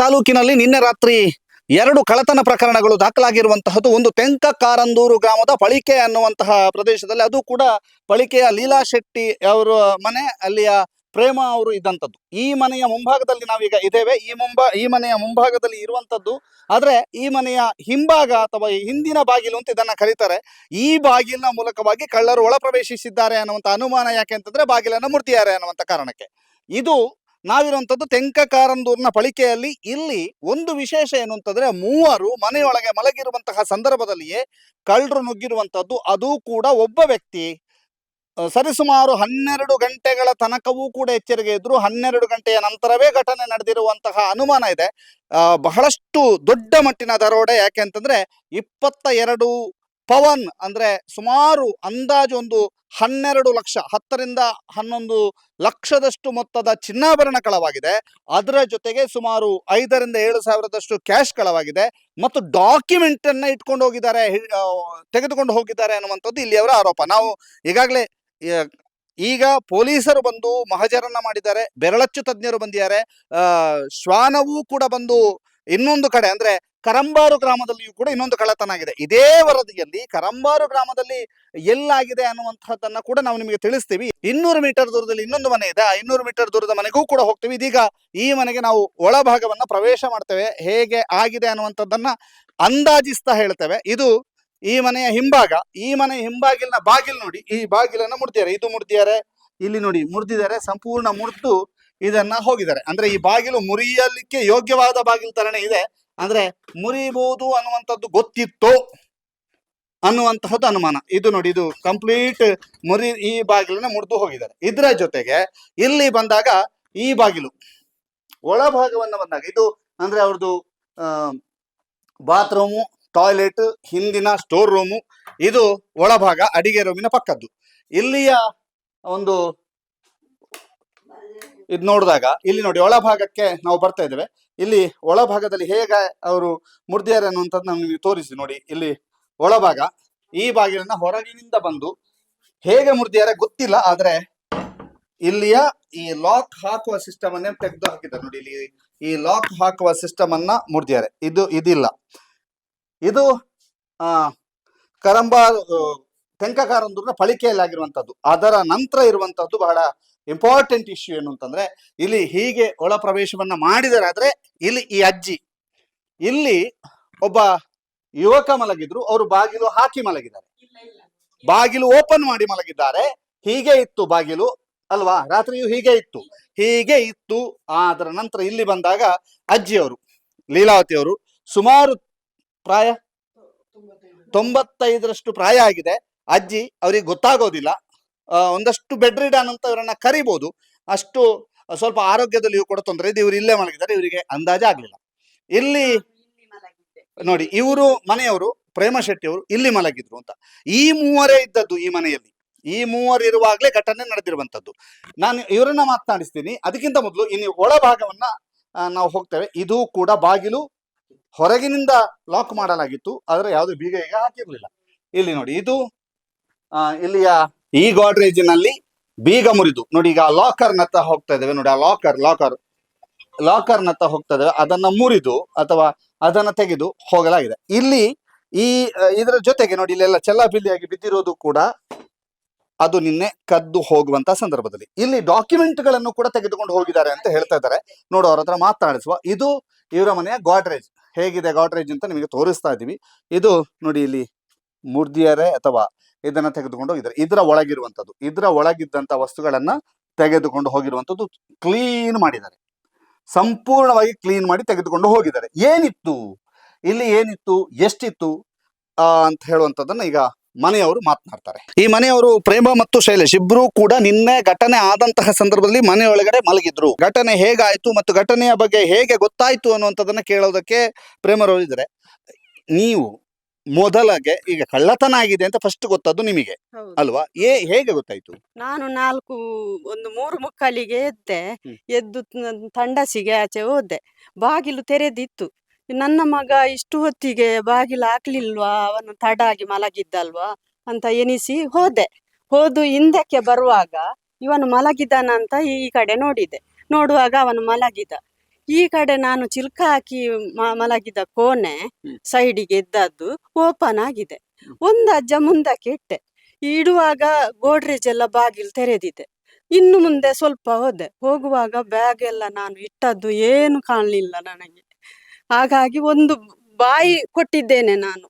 ತಾಲೂಕಿನಲ್ಲಿ ನಿನ್ನೆ ರಾತ್ರಿ ಎರಡು ಕಳತನ ಪ್ರಕರಣಗಳು ದಾಖಲಾಗಿರುವಂತಹದ್ದು. ಒಂದು ತೆಂಕ ಕಾರಂದೂರು ಗ್ರಾಮದ ಪಳಿಕೆ ಅನ್ನುವಂತಹ ಪ್ರದೇಶದಲ್ಲಿ ಅದು ಕೂಡ ಪಳಿಕೆಯ ಲೀಲಾ ಶೆಟ್ಟಿ ಅವರ ಮನೆ, ಅಲ್ಲಿಯ ಪ್ರೇಮ ಅವರು ಇದ್ದಂಥದ್ದು ಈ ಮನೆಯ ಮುಂಭಾಗದಲ್ಲಿ ನಾವೀಗ ಇದ್ದೇವೆ. ಈ ಮುಂಭಾ, ಈ ಮನೆಯ ಮುಂಭಾಗದಲ್ಲಿ ಇರುವಂಥದ್ದು ಆದರೆ ಈ ಮನೆಯ ಹಿಂಭಾಗ ಅಥವಾ ಹಿಂದಿನ ಬಾಗಿಲು ಅಂತ ಇದನ್ನ ಕರೀತಾರೆ. ಈ ಬಾಗಿಲಿನ ಮೂಲಕವಾಗಿ ಕಳ್ಳರು ಒಳ ಪ್ರವೇಶಿಸಿದ್ದಾರೆ ಅನ್ನುವಂತ ಅನುಮಾನ ಯಾಕೆ ಅಂತಂದ್ರೆ ಬಾಗಿಲನ್ನು ಮುರ್ತಿದ್ದಾರೆ ಅನ್ನುವಂಥ ಕಾರಣಕ್ಕೆ. ಇದು ನಾವಿರುವಂತದ್ದು ತೆಂಕ ಕಾರಂದೂರಿನ ಪಳಿಕೆಯಲ್ಲಿ ಇಲ್ಲಿ ಒಂದು ವಿಶೇಷ ಏನು ಅಂತಂದ್ರೆ ಮೂವರು ಮನೆಯೊಳಗೆ ಮಲಗಿರುವಂತಹ ಸಂದರ್ಭದಲ್ಲಿಯೇ ಕಳ್ಳರು ನುಗ್ಗಿರುವಂಥದ್ದು. ಅದು ಕೂಡ ಒಬ್ಬ ವ್ಯಕ್ತಿ ಸರಿಸುಮಾರು ಹನ್ನೆರಡು ಗಂಟೆಗಳ ತನಕವೂ ಕೂಡ ಎಚ್ಚರಿಕೆ ಇದ್ರು ಹನ್ನೆರಡು ಗಂಟೆಯ ನಂತರವೇ ಘಟನೆ ನಡೆದಿರುವಂತಹ ಅನುಮಾನ ಇದೆ. ಬಹಳಷ್ಟು ದೊಡ್ಡ ಮಟ್ಟಿನ ದರೋಡೆ ಯಾಕೆ ಅಂತಂದ್ರೆ ಇಪ್ಪತ್ತ ಎರಡು ಪವನ್ ಅಂದ್ರೆ ಸುಮಾರು ಅಂದಾಜು ಒಂದು ಹನ್ನೆರಡು ಲಕ್ಷ, ಹತ್ತರಿಂದ ಹನ್ನೊಂದು ಲಕ್ಷದಷ್ಟು ಮೊತ್ತದ ಚಿನ್ನಾಭರಣ ಕಳವಾಗಿದೆ. ಅದರ ಜೊತೆಗೆ ಸುಮಾರು ಐದರಿಂದ ಏಳು ಸಾವಿರದಷ್ಟು ಕ್ಯಾಶ್ ಕಳವಾಗಿದೆ ಮತ್ತು ಡಾಕ್ಯುಮೆಂಟ್ ಅನ್ನ ಇಟ್ಕೊಂಡು ಹೋಗಿದ್ದಾರೆ ತೆಗೆದುಕೊಂಡು ಹೋಗಿದ್ದಾರೆ ಅನ್ನುವಂಥದ್ದು ಇಲ್ಲಿಯವರ ಆರೋಪ. ನಾವು ಈಗಾಗಲೇ ಈಗ ಪೊಲೀಸರು ಬಂದು ಮಹಜರನ್ನ ಮಾಡಿದ್ದಾರೆ, ಬೆರಳಚ್ಚು ತಜ್ಞರು ಬಂದಿದ್ದಾರೆ ಶ್ವಾನವೂ ಕೂಡ ಬಂದು ಇನ್ನೊಂದು ಕಡೆ ಅಂದ್ರೆ ಕರಂಬಾರು ಗ್ರಾಮದಲ್ಲಿಯೂ ಕೂಡ ಇನ್ನೊಂದು ಕಳ್ಳತನ ಆಗಿದೆ. ಇದೇ ವರದಿಯಲ್ಲಿ ಕರಂಬಾರು ಗ್ರಾಮದಲ್ಲಿ ಎಲ್ಲಾಗಿದೆ ಅನ್ನುವಂತಹದ್ದನ್ನ ಕೂಡ ನಾವು ನಿಮಗೆ ತಿಳಿಸ್ತೀವಿ. ಇನ್ನೂರು ಮೀಟರ್ ದೂರದಲ್ಲಿ ಇನ್ನೊಂದು ಮನೆ ಇದೆ. ಆ ಇನ್ನೂರು ಮೀಟರ್ ದೂರದ ಮನೆಗೂ ಕೂಡ ಹೋಗ್ತೀವಿ. ಇದೀಗ ಈ ಮನೆಗೆ ನಾವು ಒಳಭಾಗವನ್ನ ಪ್ರವೇಶ ಮಾಡ್ತೇವೆ. ಹೇಗೆ ಆಗಿದೆ ಅನ್ನುವಂಥದ್ದನ್ನ ಅಂದಾಜಿಸ್ತಾ ಹೇಳ್ತೇವೆ. ಇದು ಈ ಮನೆಯ ಹಿಂಭಾಗ. ಈ ಮನೆಯ ಹಿಂಬಾಗಿಲಿನ ಬಾಗಿಲು ನೋಡಿ. ಈ ಬಾಗಿಲನ್ನ ಮುಡ್ತಿದ್ದಾರೆ ಇದು ಮುಡ್ದಿದ್ದಾರೆ ಇಲ್ಲಿ ನೋಡಿ ಮುರಿದಿದ್ದಾರೆ. ಸಂಪೂರ್ಣ ಮುರಿದು ಇದನ್ನ ಹೋಗಿದ್ದಾರೆ. ಅಂದ್ರೆ ಈ ಬಾಗಿಲು ಮುರಿಯಲಿಕ್ಕೆ ಯೋಗ್ಯವಾದ ಬಾಗಿಲು ತರನೇ ಇದೆ. ಅಂದ್ರೆ ಮುರಿಬಹುದು ಅನ್ನುವಂಥದ್ದು ಗೊತ್ತಿತ್ತು ಅನ್ನುವಂತಹದ್ದು ಅನುಮಾನ. ಇದು ನೋಡಿ, ಇದು ಕಂಪ್ಲೀಟ್ ಮುರಿ ಈ ಬಾಗಿಲನ್ನ ಮುರಿದು ಹೋಗಿದ್ದಾರೆ. ಇದರ ಜೊತೆಗೆ ಇಲ್ಲಿ ಬಂದಾಗ ಈ ಬಾಗಿಲು ಒಳಭಾಗವನ್ನು ಬಂದಾಗ ಇದು ಅಂದ್ರೆ ಅವ್ರದ್ದು ಬಾತ್ರೂಮು ಟಾಯ್ಲೆಟ್ ಹಿಂದಿನ ಸ್ಟೋರ್ ರೂಮು ಇದು ಒಳಭಾಗ, ಅಡಿಗೆ ರೂಮಿನ ಪಕ್ಕದ್ದು. ಇಲ್ಲಿಯ ಒಂದು ಇದು ನೋಡಿದಾಗ ಇಲ್ಲಿ ನೋಡಿ ಒಳಭಾಗಕ್ಕೆ ನಾವು ಬರ್ತಾ ಇದ್ದೇವೆ. ಇಲ್ಲಿ ಒಳಭಾಗದಲ್ಲಿ ಹೇಗೆ ಅವರು ಮುರಿದಿದ್ದಾರೆ ಅನ್ನುವಂಥದ್ದು ನಾನು ನಿಮಗೆ ತೋರಿಸಿ ನೋಡಿ. ಇಲ್ಲಿ ಒಳಭಾಗ ಈ ಬಾಗಿಲನ್ನ ಹೊರಗಿನಿಂದ ಬಂದು ಹೇಗೆ ಮುರಿದಿದ್ದಾರೆ ಗೊತ್ತಿಲ್ಲ, ಆದ್ರೆ ಇಲ್ಲಿಯ ಈ ಲಾಕ್ ಹಾಕುವ ಸಿಸ್ಟಮ್ ಅನ್ನೇ ತೆಗೆದು ಹಾಕಿದ್ದಾರೆ ನೋಡಿ ಇಲ್ಲಿ. ಈ ಲಾಕ್ ಹಾಕುವ ಸಿಸ್ಟಮ್ ಅನ್ನ ಮುರಿದಿದ್ದಾರೆ ಇದು ಇದಿಲ್ಲ. ಇದು, ಆ, ಕರಂಬ ತೆಂಕಕಾರಂದೂರಿನ ಫಳಿಕೆಯಲ್ಲಾಗಿರುವಂತದ್ದು ಅದರ ನಂತರ ಇರುವಂತದ್ದು ಬಹಳ ಇಂಪಾರ್ಟೆಂಟ್ ಇಶ್ಯೂ ಏನು ಅಂತಂದ್ರೆ, ಇಲ್ಲಿ ಹೀಗೆ ಒಳ ಪ್ರವೇಶವನ್ನ ಮಾಡಿದರಾದ್ರೆ ಇಲ್ಲಿ ಈ ಅಜ್ಜಿ. ಇಲ್ಲಿ ಒಬ್ಬ ಯುವಕ ಮಲಗಿದ್ರು, ಅವರು ಬಾಗಿಲು ಹಾಕಿ ಮಲಗಿದ್ದಾರೆ. ಬಾಗಿಲು ಓಪನ್ ಮಾಡಿ ಮಲಗಿದ್ದಾರೆ, ಹೀಗೆ ಇತ್ತು ಬಾಗಿಲು, ಅಲ್ವಾ? ರಾತ್ರಿಯೂ ಹೀಗೆ ಇತ್ತು. ಹೀಗೆ ಇತ್ತು ಅದರ ನಂತರ ಇಲ್ಲಿ ಬಂದಾಗ ಅಜ್ಜಿಯವರು ಲೀಲಾವತಿ ಅವರು ಸುಮಾರು ಪ್ರಾಯ ತೊಂಬತ್ತೈದರಷ್ಟು ಪ್ರಾಯ ಆಗಿದೆ. ಅಜ್ಜಿ ಅವರಿಗೆ ಗೊತ್ತಾಗೋದಿಲ್ಲ. ಒಂದಷ್ಟು ಬೆಡ್ ರಿಡನ್ ಅಂತ ಇವರನ್ನ ಕರಿಬಹುದು ಅಷ್ಟು ಸ್ವಲ್ಪ ಆರೋಗ್ಯದಲ್ಲಿಯೂ ಕೂಡ ತೊಂದರೆ ಇದೆ. ಇವರು ಇಲ್ಲೇ ಮಲಗಿದ್ದಾರೆ. ಇವರಿಗೆ ಅಂದಾಜೆ ಆಗ್ಲಿಲ್ಲ. ಇಲ್ಲಿ ನೋಡಿ ಇವರು ಮನೆಯವರು ಪ್ರೇಮ ಶೆಟ್ಟಿ ಅವರು ಇಲ್ಲಿ ಮಲಗಿದ್ರು ಅಂತ. ಈ ಮೂವರೇ ಇದ್ದದ್ದು ಈ ಮನೆಯಲ್ಲಿ. ಈ ಮೂವರು ಇರುವಾಗಲೇ ಘಟನೆ ನಡೆದಿರುವಂತದ್ದು. ನಾನು ಇವರನ್ನ ಮಾತನಾಡಿಸ್ತೀನಿ. ಅದಕ್ಕಿಂತ ಮೊದಲು ಇನ್ನು ಒಳಭಾಗವನ್ನ ನಾವು ಹೋಗ್ತೇವೆ. ಇದು ಕೂಡ ಬಾಗಿಲು ಹೊರಗಿನಿಂದ ಲಾಕ್ ಮಾಡಲಾಗಿತ್ತು. ಆದರೆ ಯಾವುದು ಬೀಗ ಈಗ ಹಾಕಿರ್ಲಿಲ್ಲ. ಇಲ್ಲಿ ನೋಡಿ ಇದು ಆ, ಇಲ್ಲಿಯ ಈ ಗೋಡ್ರೇಜಿನಲ್ಲಿ ಬೀಗ ಮುರಿದು, ನೋಡಿ ಈಗ ಲಾಕರ್ ನತ್ತ ಹೋಗ್ತಾ ಇದ್ದೇವೆ ನೋಡಿ ಆ ಲಾಕರ್ ಲಾಕರ್ ಲಾಕರ್ ನತ್ತ ಹೋಗ್ತಾ ಇದ್ದೇವೆ ಅದನ್ನ ಮುರಿದು ಅಥವಾ ಅದನ್ನ ತೆಗೆದು ಹೋಗಲಾಗಿದೆ. ಇಲ್ಲಿ ಈ, ಇದರ ಜೊತೆಗೆ ನೋಡಿ ಇಲ್ಲೆಲ್ಲ ಚೆಲ್ಲಾಪಿಲ್ಲಿಯಾಗಿ ಬಿದ್ದಿರೋದು ಕೂಡ ಅದು ನಿನ್ನೆ ಕದ್ದು ಹೋಗುವಂತ ಸಂದರ್ಭದಲ್ಲಿ. ಇಲ್ಲಿ ಡಾಕ್ಯುಮೆಂಟ್ಗಳನ್ನು ಕೂಡ ತೆಗೆದುಕೊಂಡು ಹೋಗಿದ್ದಾರೆ ಅಂತ ಹೇಳ್ತಾ ಇದ್ದಾರೆ. ನೋಡು ಅವ್ರ ಹತ್ರ ಮಾತಾಡಿಸುವ ಇದು ಇವರ ಮನೆಯ ಗಾಡ್ರೇಜ್ ಹೇಗಿದೆ ಗಾಡ್ರೇಜ್ ಅಂತ ನಿಮಗೆ ತೋರಿಸ್ತಾ ಇದ್ದೀವಿ. ಇದು ನೋಡಿ ಇಲ್ಲಿ ಮುರ್ದಿಯರೆ ಅಥವಾ ಇದನ್ನ ತೆಗೆದುಕೊಂಡು ಹೋಗಿದ್ದಾರೆ. ಇದರ ಒಳಗಿರುವಂಥದ್ದು, ಇದರ ಒಳಗಿದ್ದಂತ ವಸ್ತುಗಳನ್ನ ತೆಗೆದುಕೊಂಡು ಹೋಗಿರುವಂತದ್ದು ಕ್ಲೀನ್ ಮಾಡಿದ್ದಾರೆ. ಸಂಪೂರ್ಣವಾಗಿ ಕ್ಲೀನ್ ಮಾಡಿ ತೆಗೆದುಕೊಂಡು ಹೋಗಿದ್ದಾರೆ. ಏನಿತ್ತು? ಇಲ್ಲಿ ಏನಿತ್ತು? ಎಷ್ಟಿತ್ತು? ಅಂತ ಹೇಳುವಂತದನ್ನ ಈಗ ಮನೆಯವರು ಮಾತನಾಡ್ತಾರೆ. ಈ ಮನೆಯವರು ಪ್ರೇಮ ಮತ್ತು ಶೈಲೇಶ್ ಇಬ್ರು ಕೂಡ ನಿನ್ನೆ ಘಟನೆ ಆದಂತಹ ಸಂದರ್ಭದಲ್ಲಿ ಮನೆಯೊಳಗಡೆ ಮಲಗಿದ್ರು. ಘಟನೆ ಹೇಗಾಯ್ತು ಮತ್ತು ಘಟನೆಯ ಬಗ್ಗೆ ಹೇಗೆ ಗೊತ್ತಾಯ್ತು ಅನ್ನುವಂಥದ್ದನ್ನ ಕೇಳೋದಕ್ಕೆ ಪ್ರೇಮರವರು ಇದ್ದಾರೆ. ನೀವು ಮೊದಲಗೆ ಈಗ ಕಳ್ಳತನ ಆಗಿದೆ ಅಂತ ಫಸ್ಟ್ ಗೊತ್ತದ್ದು ನಿಮಗೆ ಹೌದು. ಅಲ್ವಾ? ಏ ಹೇಗೆ ಗೊತ್ತಾಯ್ತು? ನಾನು ನಾಲ್ಕು ಒಂದು ಮೂರು ಮುಕ್ಕಾಲಿಗೆ ಎದ್ದೆ ಎದ್ದು ತ- ತಂಡಸಿಗೆ ಆಚೆ ಹೋದೆ. ಬಾಗಿಲು ತೆರೆದಿತ್ತು. ನನ್ನ ಮಗ ಇಷ್ಟು ಹೊತ್ತಿಗೆ ಬಾಗಿಲು ಹಾಕ್ಲಿಲ್ವಾ? ಅವನು ತಡ ಆಗಿ ಮಲಗಿದ್ದಲ್ವಾ? ಅಂತ ಎನಿಸಿ ಹೋದೆ. ಹೋದು ಹಿಂದಕ್ಕೆ ಬರುವಾಗ ಇವನು ಮಲಗಿದ್ದಾನಂತ ಈ ಕಡೆ ನೋಡಿದೆ. ನೋಡುವಾಗ ಅವನು ಮಲಗಿದ. ಈ ಕಡೆ ನಾನು ಚಿಲ್ಕ ಹಾಕಿ ಮಲಗಿದ ಕೋಣೆ. ಸೈಡಿಗೆ ಇದ್ದದ್ದು ಓಪನ್ ಆಗಿದೆ. ಒಂದು ಅಜ್ಜ ಮುಂದಕ್ಕೆ ಇಟ್ಟೆ. ಇಡುವಾಗ ಗೋಡ್ರೇಜ್ ಎಲ್ಲ ಬಾಗಿಲು ತೆರೆದಿದೆ. ಇನ್ನು ಮುಂದೆ ಸ್ವಲ್ಪ ಹೋದೆ. ಹೋಗುವಾಗ ಬ್ಯಾಗ್ ಎಲ್ಲ ನಾನು ಇಟ್ಟದ್ದು ಏನು ಕಾಣಲಿಲ್ಲ ನನಗೆ. ಹಾಗಾಗಿ ಒಂದು ಬಾಯಿ ಕೊಟ್ಟಿದ್ದೇನೆ ನಾನು.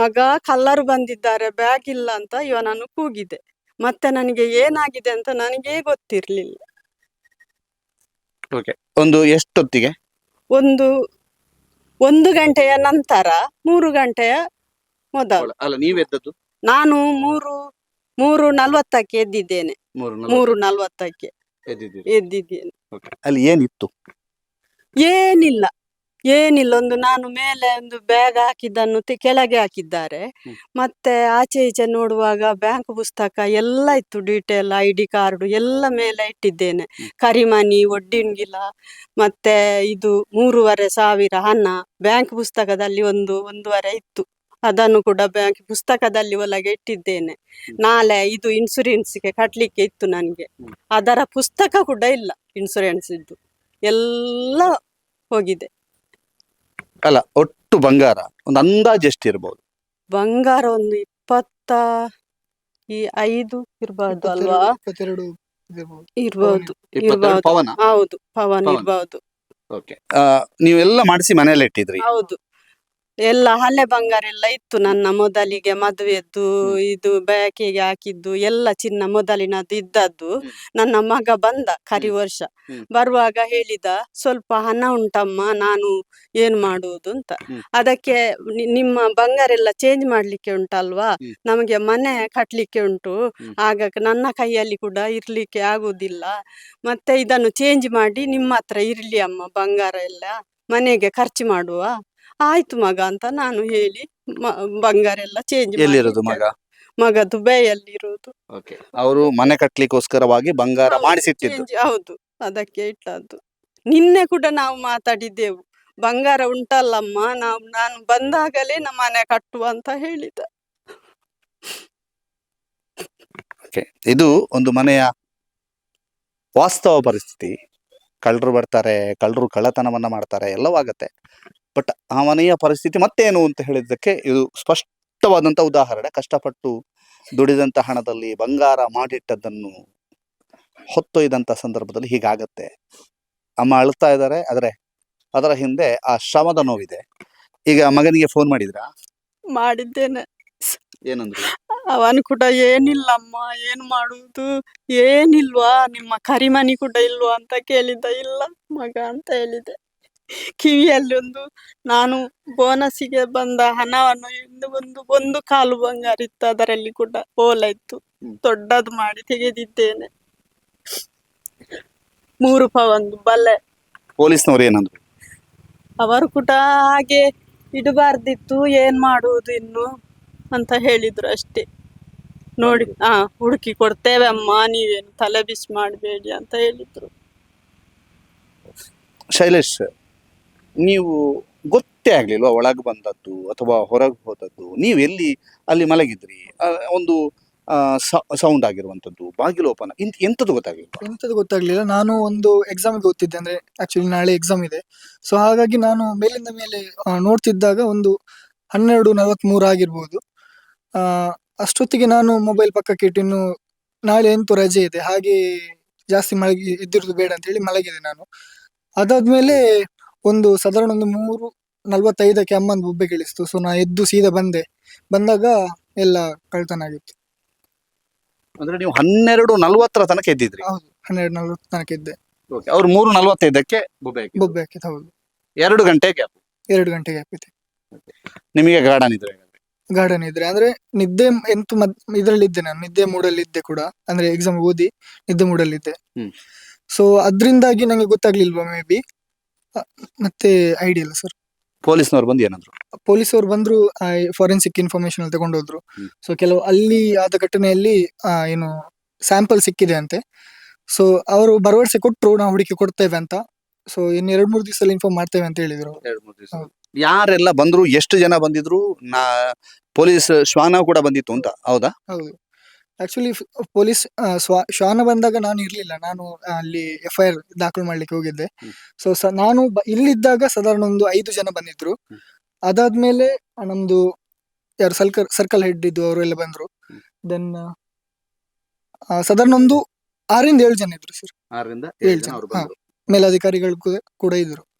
ಮಗ ಕಲ್ಲರು ಬಂದಿದ್ದಾರೆ ಬ್ಯಾಗ್ ಇಲ್ಲ ಅಂತ ನಾನು ಕೂಗಿದೆ. ಮತ್ತೆ ನನಗೆ ಏನಾಗಿದೆ ಅಂತ ನನಗೇ ಗೊತ್ತಿರ್ಲಿಲ್ಲ. ಒಂದು ಎಷ್ಟೊತ್ತಿಗೆ? ಒಂದು ಒಂದು ಗಂಟೆಯ ನಂತರ ಮೂರು ಗಂಟೆಯ ಮೊದಲು. ಅಲ್ಲ ನೀವೆದ್ದದ್ದು ನಾನು ಮೂರು ಮೂರು ನಲ್ವತ್ತಕ್ಕೆ ಎದ್ದಿದ್ದೇನೆ. ಮೂರು ಮೂರು ನಲ್ವತ್ತಕ್ಕೆ ಎದ್ದಿದ್ದೀರಿ. ಎದ್ದಿದ್ದೇನೆ. ಅಲ್ಲಿ ಏನಿತ್ತು? ಏನಿಲ್ಲ. ಏನಿಲ್ಲ ಒಂದು ನಾನು ಮೇಲೆ ಒಂದು ಬ್ಯಾಗ್ ಹಾಕಿದ್ದನ್ನು ತೆ- ಕೆಳಗೆ ಹಾಕಿದ್ದಾರೆ. ಮತ್ತೆ ಆಚೆ ಈಚೆ ನೋಡುವಾಗ ಬ್ಯಾಂಕ್ ಪುಸ್ತಕ ಎಲ್ಲ ಇತ್ತು ಡೀಟೇಲ್ ಐ ಡಿ ಕಾರ್ಡು ಎಲ್ಲ ಮೇಲೆ ಇಟ್ಟಿದ್ದೇನೆ. ಕರಿಮನಿ ಒಡ್ಡಿಂಗಿಲ ಮತ್ತೆ ಇದು ಮೂರುವರೆ ಸಾವಿರ ಹಣ. ಬ್ಯಾಂಕ್ ಪುಸ್ತಕದಲ್ಲಿ ಒಂದು ಒಂದೂವರೆ ಇತ್ತು. ಅದನ್ನು ಕೂಡ ಬ್ಯಾಂಕ್ ಪುಸ್ತಕದಲ್ಲಿ ಒಳಗೆ ಇಟ್ಟಿದ್ದೇನೆ. ನಾಳೆ ಇದು ಇನ್ಸೂರೆನ್ಸ್ಗೆ ಕಟ್ಲಿಕ್ಕೆ ಇತ್ತು ನನಗೆ. ಅದರ ಪುಸ್ತಕ ಕೂಡ ಇಲ್ಲ ಇನ್ಸೂರೆನ್ಸ್ ಇದ್ದು ಎಲ್ಲ ಹೋಗಿದೆ. ಅಲ್ಲ ಒಟ್ಟು ಬಂಗಾರ ಒಂದು ಅಂದಾಜು ಎಷ್ಟು ಇರ್ಬೋದು? ಬಂಗಾರ ಒಂದು ಇಪ್ಪತ್ತ ಈ ಐದು ಇರ್ಬಾರ್ದು ಅಲ್ವಾ? ಇಪ್ಪತ್ತೆರಡು ಇರ್ಬೋದು. ಇರ್ಬೋದು ಇಪ್ಪತ್ತೆರಡು ಇರ್ಬೋದು. ಪವನ? ಹೌದು ಪವನ್ ಪವನ್. ಇರ್ಬೋದು. ಓಕೆ. ನೀವೆಲ್ಲ ಮಾಡಿಸಿ ಮನೇಲಿ ಇಟ್ಟಿದ್ರಿ. ಹೌದು. ಎಲ್ಲ ಹಳೆ ಬಂಗಾರ ಎಲ್ಲ ಇತ್ತು ನನ್ನ ಮೊದಲಿಗೆ ಮದುವೆದ್ದು. ಇದು ಬ್ಯಾಕಿಗೆ ಹಾಕಿದ್ದು ಎಲ್ಲ ಚಿನ್ನ ಮೊದಲಿನದ್ದು ಇದ್ದದ್ದು. ನನ್ನ ಮಗ ಬಂದ ಕರಿ ವರ್ಷ. ಬರುವಾಗ ಹೇಳಿದ ಸ್ವಲ್ಪ ಹಣ ಉಂಟಮ್ಮ ನಾನು ಏನ್ ಮಾಡುವುದು ಅಂತ. ಅದಕ್ಕೆ ನಿಮ್ಮ ಬಂಗಾರ ಎಲ್ಲ ಚೇಂಜ್ ಮಾಡ್ಲಿಕ್ಕೆ ಉಂಟಲ್ವಾ. ನಮಗೆ ಮನೆ ಕಟ್ಲಿಕ್ಕೆ ಉಂಟು. ಆಗ ನನ್ನ ಕೈಯಲ್ಲಿ ಕೂಡ ಇರ್ಲಿಕ್ಕೆ ಆಗುದಿಲ್ಲ ಮತ್ತೆ ಇದನ್ನು ಚೇಂಜ್ ಮಾಡಿ ನಿಮ್ಮ ಹತ್ರ ಇರ್ಲಿ ಅಮ್ಮ ಬಂಗಾರ ಎಲ್ಲ ಮನೆಗೆ ಖರ್ಚು ಮಾಡುವ ಆಯ್ತು ಮಗ ಅಂತ ನಾನು ಹೇಳಿ ಬಂಗಾರ ಎಲ್ಲ ಚೇಂಜ್ ಎಲ್ಲಿರೋದು ಮಗ? ಮಗ ದುಬೈಯಲ್ಲಿ ಇರೋದು ಓಕೆ ಅವರು ಮನೆ ಕಟ್ಲಿಕ್ಕೋಸ್ಕರವಾಗಿ ಬಂಗಾರ ಮಾಡಿಸಿಟ್ಟಿದ್ದು. change- ಹೌದು ಅದಕ್ಕೆ ಇಟ್ಟದ್ದು ನಿನ್ನೆ ಕೂಡ ನಾವು ಮಾತಾಡಿದ್ದೆವು. ಬಂಗಾರ ಉಂಟಲ್ಲಮ್ಮ ನಾವು ನಾನು ಬಂದಾಗಲೇ ನಮ್ಮ ಮನೆ ಕಟ್ಟುವ ಅಂತ ಹೇಳಿದ. ಓಕೆ ಇದು ಒಂದು ಮನೆಯ ವಾಸ್ತವ ಪರಿಸ್ಥಿತಿ. ಕಳ್ಳರು ಬರ್ತಾರೆ ಕಳ್ಳರು ಕಳ್ಳತನವನ್ನ ಮಾಡ್ತಾರೆ ಎಲ್ಲವೂ ಆಗತ್ತೆ ಬಟ್ ಆ ಮನೆಯ ಪರಿಸ್ಥಿತಿ ಮತ್ತೇನು ಅಂತ ಹೇಳಿದ್ದಕ್ಕೆ ಇದು ಸ್ಪಷ್ಟವಾದಂಥ ಉದಾಹರಣೆ. ಕಷ್ಟಪಟ್ಟು ದುಡಿದಂಥ ಹಣದಲ್ಲಿ ಬಂಗಾರ ಮಾಡಿಟ್ಟದ್ದನ್ನು ಹೊತ್ತೊಯ್ದಂಥ ಸಂದರ್ಭದಲ್ಲಿ ಹೀಗಾಗತ್ತೆ. ಅಮ್ಮ ಅಳ್ತಾ ಇದ್ದಾರೆ ಆದರೆ ಅದರ ಹಿಂದೆ ಆ ಶ್ರಮದ ನೋವಿದೆ. ಈಗ ಮಗನಿಗೆ ಫೋನ್ ಮಾಡಿದ್ರಾ? ಮಾಡಿದ್ದೇನೆ. ಏನಂದ್ರು? ಅವನು ಕೂಡ ಏನಿಲ್ಲಮ್ಮ ಏನ್ ಮಾಡುವುದು? ಏನಿಲ್ವಾ? ನಿಮ್ಮ ಕರಿಮನಿ ಕೂಡ ಇಲ್ವಾ ಅಂತ ಕೇಳಿದ ಇಲ್ಲ ಮಗ ಅಂತ ಹೇಳಿದೆ. ಕಿವಿಯಲ್ಲಿ ಒಂದು ನಾನು ಬೋನಸ್ಸಿಗೆ ಬಂದ ಹಣವನ್ನು ಇಂದು ಒಂದು ಒಂದು ಕಾಲು ಬಂಗಾರಿತ್ತು ಅದರಲ್ಲಿ ಕೂಡ ಓಲಾಯ್ತು. ದೊಡ್ಡದು ಮಾಡಿ ತೆಗೆದಿದ್ದೇನೆ. ಮೂರು ಪವಂದು ಬಲೆ. ಪೊಲೀಸ್ನವರು ಏನಂದ್ರು? ಅವರು ಕೂಡ ಹಾಗೆ ಇಡಬಾರ್ದಿತ್ತು ಏನ್ ಮಾಡುವುದು ಇನ್ನು ಅಂತ ಹೇಳಿದ್ರು ಅಷ್ಟೇ. ನೋಡಿ ಹಾ ಹುಡುಕಿ ಕೊಡ್ತೇವೆ ಅಮ್ಮ ನೀವೇನು ತಲೆ ಬಿಸಿ ಮಾಡಬೇಡಿ ಅಂತ ಹೇಳಿದ್ರು. ಶೈಲೇಶ್. ನೀವು ಗೊತ್ತೇ ಆಗಲಿಲ್ವ ಒಳಗೆ ಬಂದದ್ದು ಅಥವಾ ಹೊರಗೆ ಹೋದದ್ದು? ನೀವು ಎಲ್ಲಿ ಅಲ್ಲಿ ಮಲಗಿದ್ರಿ? ಒಂದು ಸೌಂಡ್ ಆಗಿರುವಂಥದ್ದು, ಬಾಗಿಲು ಓಪನ್ ಇಂತ, ಎಂಥದ್ದು ಗೊತ್ತಾಗಲಿಲ್ಲ ಎಂಥದ್ದು ಗೊತ್ತಾಗ್ಲಿಲ್ಲ. ನಾನು ಒಂದು ಎಕ್ಸಾಮ್ಗೆ ಓದ್ತಿದ್ದೆ ಅಂದ್ರೆ ಆಕ್ಚುಲಿ ನಾಳೆ ಎಕ್ಸಾಮ್ ಇದೆ. ಸೊ ಹಾಗಾಗಿ ನಾನು ಮೇಲಿಂದ ಮೇಲೆ ನೋಡ್ತಿದ್ದಾಗ ಒಂದು ಹನ್ನೆರಡು ನಲವತ್ಮೂರು ಆಗಿರ್ಬೋದು. ಅಷ್ಟೊತ್ತಿಗೆ ನಾನು ಮೊಬೈಲ್ ಪಕ್ಕಕ್ಕೆ ಇಟ್ಟು ಇನ್ನು ನಾಳೆ ಎಂತು ರಜೆ ಇದೆ. ಹಾಗೆ ಜಾಸ್ತಿ ಮಲಗಿ, ಇದ್ದಿರೋದು ಬೇಡ ಅಂತ ಹೇಳಿ ಮಲಗಿದೆ ನಾನು. ಅದಾದ್ಮೇಲೆ ಒಂದು ಸಾಧಾರಣ ಒಂದು ಮೂರು ನಲ್ವತ್ತೈದಕ್ಕೆ ಅಮ್ಮನ ಬೊಬ್ಬೆ ಕೇಳಿಸ್ತು. ಸೊ ನಾ ಎದ್ದು ಸೀದಾ ಬಂದೆ. ಬಂದಾಗ ಎಲ್ಲ ಕಳ್ತನ ಆಗಿತ್ತು ಅಂದ್ರೆ ನೀವು ಹನ್ನೆರಡು ನಲ್ವತ್ತರ ತನಕ ಎದ್ದಿದ್ರಿ? ಹೌದು ಹನ್ನೆರಡು ನಲ್ವತ್ತು ತನಕ ಇದ್ದೆ ಅವ್ರು ಮೂರು ನಲ್ವತ್ತೈದಕ್ಕೆ ಬೊಬ್ಬೆ ಹಾಕಿದ್ರು. ಬೊಬ್ಬೆ ಹಾಕಿತ್ತು ಹೌದು. ಎರಡು ಗಂಟೆ ಗ್ಯಾಪ್ ಎರಡು ಗಂಟೆಗೆ ಹಾಕಿತ್ತು ನಿಮಗೆ ಗಾರ್ಡನ್ ಇದ್ರೆ ಗಾರ್ಡನ್ ಇದ್ರೆ ಅಂದ್ರೆ ನಿದ್ದೆ ಎಂತ ಮದ್ ಇದ್ರಲ್ಲಿ ಇದ್ದೆ ನಾನು. ನಿದ್ದೆ ಮೂಡಲ್ಲಿ ಇದ್ದೆ ಕೂಡ. ಅಂದ್ರೆ ಎಕ್ಸಾಮ್ ಓದಿ ನಿದ್ದೆ ಮೂಡಲ್ಲಿ ಇದ್ದೆ. ಹ್ಮ್. ಸೊ ಅದ್ರಿಂದಾಗಿ ನಂಗೆ ಗೊತ್ತಾಗ್ಲಿಲ್ವಾ ಮೇ ಬಿ ಮತ್ತೆ ಐಡಿಯಲ್ಲ ಸರ್ ಪೊಲೀಸ್ನವ್ರು ಬಂದು ಏನಾದ್ರು? ಪೊಲೀಸ್ ಅವ್ರು ಬಂದ್ರು ಫಾರೆನ್ಸಿಕ್ ಇನ್ಫಾರ್ಮೇಶನ್ ತಗೊಂಡೋದ್ರು. ಹ್ಮ್. ಸೊ ಕೆಲವು ಅಲ್ಲಿ ಆದ ಘಟನೆಯಲ್ಲಿ ಆ, ಏನು ಸ್ಯಾಂಪಲ್ ಸಿಕ್ಕಿದೆ ಅಂತೆ. ಸೊ ಅವರು ಭರವಸೆ ಕೊಟ್ರು ನಾವು ಹುಡುಕಿ ಕೊಡ್ತೇವೆ ಅಂತ. ಸೊ ಇನ್ನು ಎರಡ್ ಮೂರು ದಿವಸ ಇನ್ಫಾರ್ಮ್ ಮಾಡ್ತೇವೆ ಅಂತ ಹೇಳಿದ್ರು ಅವ್ರು. ಎರಡು ಮೂರು ದಿವಸ ಹೌದು. ಯಾರೆಲ್ಲ ಬಂದ್ರು ಎಷ್ಟು ಜನ ಬಂದಿದ್ರು ನಾ ಪೊಲೀಸ್ ಶ್ವಾನ ಕೂಡ ಬಂದಿತ್ತು ಅಂತ? ಹೌದಾ? ಹೌದು. ಆಕ್ಚುಲಿ ಪೊಲೀಸ್ ಶ್ವಾನ ಬಂದಾಗ ನಾನು ಇರ್ಲಿಲ್ಲ. ನಾನು ಅಲ್ಲಿ ಎಫ್ ಐ ಆರ್ ದಾಖಲು ಮಾಡ್ಲಿಕ್ಕೆ ಹೋಗಿದ್ದೆ. ಹ್ಮ್. ಸೊ ನಾನು ಬ- ಇಲ್ಲಿದ್ದಾಗ ಸಾಧಾರಣ ಒಂದು ಐದು ಜನ ಬಂದಿದ್ರು. ಹ್ಮ್. ಅದಾದ್ಮೇಲೆ ಆ, ನಮ್ದು ಯಾರು ಸರ್ಕಲ್ ಸರ್ಕಲ್ ಹೆಡ್ ಇದ್ದು ಎಲ್ಲ ಬಂದ್ರು. ಹ್ಮ್. ದೆನ್ ಸಾಧಾರಣ ಒಂದು ಆರಿಂದ ಏಳು ಜನ ಇದ್ರು ಸರ್ ಆರರಿಂದ ಏಳು ಏಳು ಜನ ಜನ, ಅವರು ಹಾ. ಬಂದರು. ಮೇಲಾಧಿಕಾರಿಗಳು ಕೂಡ- ಕೂಡ ಇದ್ರು.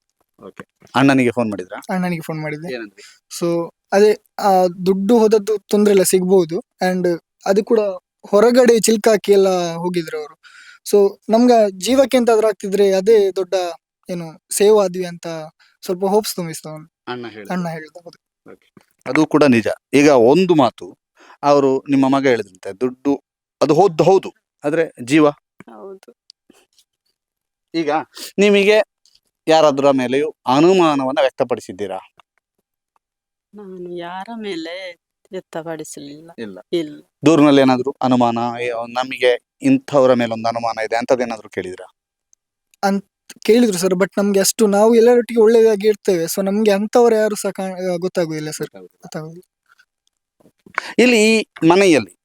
ಅಣ್ಣನಿಗೆ ಫೋನ್ ಮಾಡಿದ್ರ? ಅಣ್ಣನಿಗೆ ಫೋನ್ ಮಾಡಿದ್ದೆ. ಏನಂದ್ರಿ? ಸೊ ಅದೇ ಆ ದುಡ್ಡು ಹೋದದ್ದು ತೊಂದ್ರೆ ಇಲ್ಲ ಸಿಗ್ಬಹುದು ಅಂಡ್ ಅದು ಕೂಡ ಹೊರಗಡೆ ಚಿಲ್ಕಾಕಿ ಎಲ್ಲ ಹೋಗಿದ್ರು ಅವರು. ಸೊ ನಮ್ಗ ಜೀವಕ್ಕೆ ಎಂತಾದ್ರೂ ಆಗ್ತಿದ್ರೆ ಅದೇ ದೊಡ್ಡ ಏನು ಸೇವ್ ಆದ್ವಿ ಅಂತ ಸ್ವಲ್ಪ ಹೋಪ್ಸ್ ತುಂಬಿಸ್ತ ಅವ್ನು. ಅಣ್ಣ ಹೇಳಿ ಅಣ್ಣ ಹೇಳಿದ ಹೌದು. ಅದು ಕೂಡ ನಿಜ. ಈಗ ಒಂದು ಮಾತು ಅವರು ನಿಮ್ಮ ಮಗ ಹೇಳಿದಂತೆ ದುಡ್ಡು ಅದು ಹೋದ್ ಹೌದು ಆದ್ರೆ ಜೀವ. ಹೌದು. ಈಗ ನಿಮಗೆ ಯಾರಾದ್ರ ಮೇಲೆಯೂ ಅನುಮಾನವನ್ನ ವ್ಯಕ್ತಪಡಿಸಿದ್ದೀರಾ? ನಾನು ಯಾರ ಮೇಲೆ? ವ್ಯಕ್ತಪಡಿಸಲಿಲ್ಲ. ಇಲ್ಲ. ಇಲ್ಲ. ದೂರಿನಲ್ಲಿ ಏನಾದ್ರು ಅನುಮಾನ ಅಯ್ಯೋ, ನಮಗೆ ಇಂಥವರ ಮೇಲೆ ಒಂದು ಅನುಮಾನ ಇದೆ ಅಂತದೇನಾದ್ರು ಕೇಳಿದ್ರಾ? ಕೇಳಿದ್ರು ಸರ್ ಬಟ್ ನಮ್ಗೆ ಅಷ್ಟು ನಾವು ಎಲ್ಲರೊಟ್ಟಿಗೆ ಒಳ್ಳೆದಾಗಿ ಇರ್ತೇವೆ. ಸೊ ನಮ್ಗೆ ಅಂತವ್ರು ಯಾರು ಸಹ ಕಾಣ್- ಆ, ಗೊತ್ತಾಗುದಿಲ್ಲ ಸರ್ ಗೊತ್ತಾಗುದಿಲ್ಲ. ಇಲ್ಲಿ ಈ ಮನೆಯಲ್ಲಿ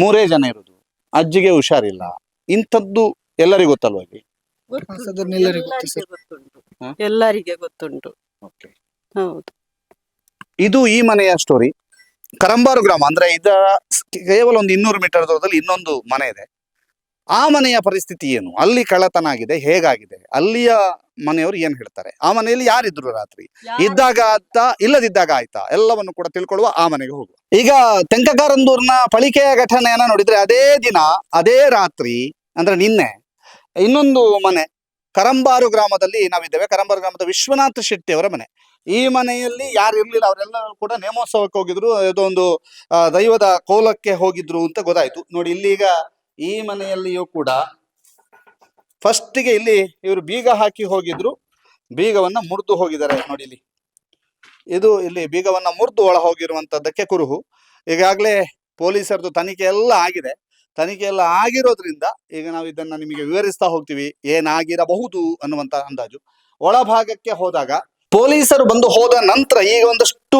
ಮೂರೇ ಜನ ಇರುದು. ಅಜ್ಜಿಗೆ ಹುಷಾರಿಲ್ಲ. ಇಂಥದ್ದು ಎಲ್ಲರಿಗೂ ಗೊತ್ತಲ್ವಾ ಇಲ್ಲಿ ಗೊತ್ತುಂಟು, ಸಾಧಾರಣ ಎಲ್ಲರಿಗೂ ಗೊತ್ತು ಎಲ್ಲರಿಗೆ ಸರ್. ಗೊತ್ತುಂಟು. ಹ? ಎಲ್ಲರಿಗೆ ಗೊತ್ತುಂಟು. ಹೌದು. ಇದು ಈ ಮನೆಯ ಸ್ಟೋರಿ ಕರಂಬಾರು ಗ್ರಾಮ ಅಂದ್ರೆ ಇದ ಕೇವಲ ಒಂದು ಇನ್ನೂರು ಮೀಟರ್ ದೂರದಲ್ಲಿ ಇನ್ನೊಂದು ಮನೆ ಇದೆ. ಆ ಮನೆಯ ಪರಿಸ್ಥಿತಿ ಏನು? ಅಲ್ಲಿ ಕಳ್ಳತನ ಆಗಿದೆ ಹೇಗಾಗಿದೆ? ಅಲ್ಲಿಯ ಮನೆಯವರು ಏನ್ ಹೇಳ್ತಾರೆ? ಆ ಮನೆಯಲ್ಲಿ ಯಾರಿದ್ರು ರಾತ್ರಿ? ಇದ್ದಾಗ ಆಯ್ತಾ? ಇಲ್ಲದಿದ್ದಾಗ ಆಯ್ತಾ? ಎಲ್ಲವನ್ನು ಕೂಡ ತಿಳ್ಕೊಳ್ಳುವ ಆ ಮನೆಗೆ ಹೋಗುವ. ಈಗ ತೆಂಕಕಾರಂದೂರ್ನ ಪಳಿಕೆಯ ಘಟನೆಯನ್ನ ನೋಡಿದ್ರೆ ಅದೇ ದಿನ ಅದೇ ರಾತ್ರಿ ಅಂದ್ರೆ ನಿನ್ನೆ ಇನ್ನೊಂದು ಮನೆ ಕರಂಬಾರು ಗ್ರಾಮದಲ್ಲಿ ನಾವಿದ್ದೇವೆ. ಕರಂಬಾರು ಗ್ರಾಮದ ವಿಶ್ವನಾಥ ಶೆಟ್ಟಿ ಅವರ ಮನೆ. ಈ ಮನೆಯಲ್ಲಿ ಯಾರು ಇರ್ಲಿಲ್ಲ, ಅವರೆಲ್ಲರೂ ಕೂಡ ನೇಮೋತ್ಸವಕ್ಕೆ ಹೋಗಿದ್ರು. ಇದೊಂದು ದೈವದ ಕೋಲಕ್ಕೆ ಹೋಗಿದ್ರು ಅಂತ ಗೊತ್ತಾಯ್ತು. ನೋಡಿ ಇಲ್ಲಿ ಈಗ ಈ ಮನೆಯಲ್ಲಿಯೂ ಕೂಡ ಫಸ್ಟಿಗೆ ಇಲ್ಲಿ ಇವರು ಬೀಗ ಹಾಕಿ ಹೋಗಿದ್ರು. ಬೀಗವನ್ನ ಮುರಿದು ಹೋಗಿದ್ದಾರೆ ನೋಡಿ ಇಲ್ಲಿ. ಇದು ಇಲ್ಲಿ ಬೀಗವನ್ನ ಮುರಿದು ಒಳ ಹೋಗಿರುವಂತದ್ದಕ್ಕೆ ಕುರುಹು. ಈಗಾಗಲೇ ಪೊಲೀಸರದು ತನಿಖೆ ಎಲ್ಲ ಆಗಿದೆ. ತನಿಖೆ ಎಲ್ಲ ಆಗಿರೋದ್ರಿಂದ ಈಗ ನಾವು ಇದನ್ನ ನಿಮಗೆ ವಿವರಿಸ್ತಾ ಹೋಗ್ತೀವಿ. ಏನಾಗಿರಬಹುದು ಅನ್ನುವಂತ ಅಂದಾಜು. ಒಳಭಾಗಕ್ಕೆ ಹೋದಾಗ ಪೊಲೀಸರು ಬಂದು ಹೋದ ನಂತರ ಈಗ ಒಂದಷ್ಟು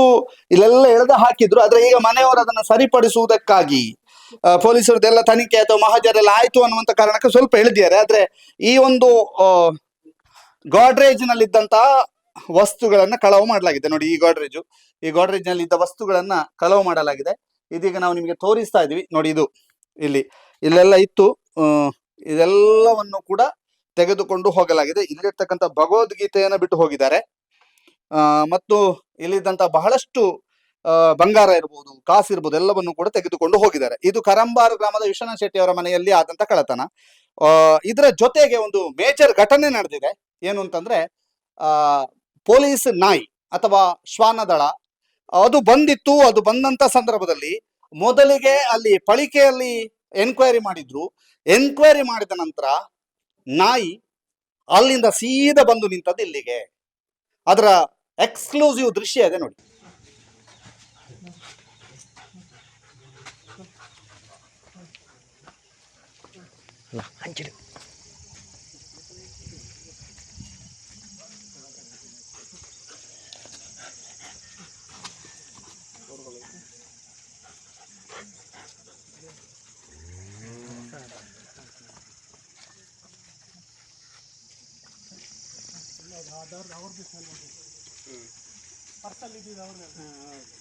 ಇಲ್ಲೆಲ್ಲ ಎಳೆದು ಹಾಕಿದ್ರು, ಆದ್ರೆ ಈಗ ಮನೆಯವರು ಅದನ್ನ ಸರಿಪಡಿಸುವುದಕ್ಕಾಗಿ ಪೊಲೀಸರದೆಲ್ಲ ತನಿಖೆ ಅಥವಾ ಮಹಾಜರೆಲ್ಲ ಆಯ್ತು ಅನ್ನುವಂತ ಕಾರಣಕ್ಕೆ ಸ್ವಲ್ಪ ಎಳೆದಿದ್ದಾರೆ. ಆದ್ರೆ ಈ ಒಂದು ಗಾಡ್ರೇಜ್ ನಲ್ಲಿದ್ದಂತಹ ವಸ್ತುಗಳನ್ನ ಕಳವು ಮಾಡಲಾಗಿದೆ. ನೋಡಿ, ಈ ಗಾಡ್ರೇಜು, ಈ ಗಾಡ್ರೇಜ್ನಲ್ಲಿ ಇದ್ದ ವಸ್ತುಗಳನ್ನ ಕಳವು ಮಾಡಲಾಗಿದೆ. ಇದೀಗ ನಾವು ನಿಮಗೆ ತೋರಿಸ್ತಾ ಇದೀವಿ ನೋಡಿ, ಇದು ಇಲ್ಲಿ, ಇಲ್ಲೆಲ್ಲ ಇತ್ತು. ಇದೆಲ್ಲವನ್ನು ಕೂಡ ತೆಗೆದುಕೊಂಡು ಹೋಗಲಾಗಿದೆ. ಇಲ್ಲಿರ್ತಕ್ಕಂಥ ಭಗವದ್ಗೀತೆಯನ್ನು ಬಿಟ್ಟು ಹೋಗಿದ್ದಾರೆ. ಮತ್ತು ಇಲ್ಲಿದ್ದಂಥ ಬಹಳಷ್ಟು ಬಂಗಾರ ಇರ್ಬೋದು, ಕಾಸು ಇರ್ಬೋದು, ಎಲ್ಲವನ್ನು ಕೂಡ ತೆಗೆದುಕೊಂಡು ಹೋಗಿದ್ದಾರೆ. ಇದು ಕರಂಬಾರು ಗ್ರಾಮದ ವಿಶ್ವನಾಥ ಶೆಟ್ಟಿ ಅವರ ಮನೆಯಲ್ಲಿ ಆದಂತ ಕಳತನ ಇದರ ಜೊತೆಗೆ ಒಂದು ಮೇಜರ್ ಘಟನೆ ನಡೆದಿದೆ. ಏನು ಅಂತಂದ್ರೆ, ಆ, ಪೊಲೀಸ್ ನಾಯಿ ಅಥವಾ ಶ್ವಾನದಳ, ಅದು ಬಂದಿತ್ತು, ಅದು ಬಂದಂತ ಸಂದರ್ಭದಲ್ಲಿ ಮೊದಲಿಗೆ ಅಲ್ಲಿ ಪಳಿಕೆಯಲ್ಲಿ ಎನ್ಕ್ವೈರಿ ಮಾಡಿದ್ರು. ಎನ್ಕ್ವೈರಿ ಮಾಡಿದ ನಂತರ ನಾಯಿ ಅಲ್ಲಿಂದ ಸೀದಾ ಬಂದು ನಿಂತದ್ದು ಇಲ್ಲಿಗೆ. ಅದರ ಎಕ್ಸ್ಕ್ಲೂಸಿವ್ ದೃಶ್ಯ ಇದೆ ನೋಡಿ ಹಂಚಿಡು ಆಧಾರ್ ಅವ್ರದ್ದು Mm. Hasta el.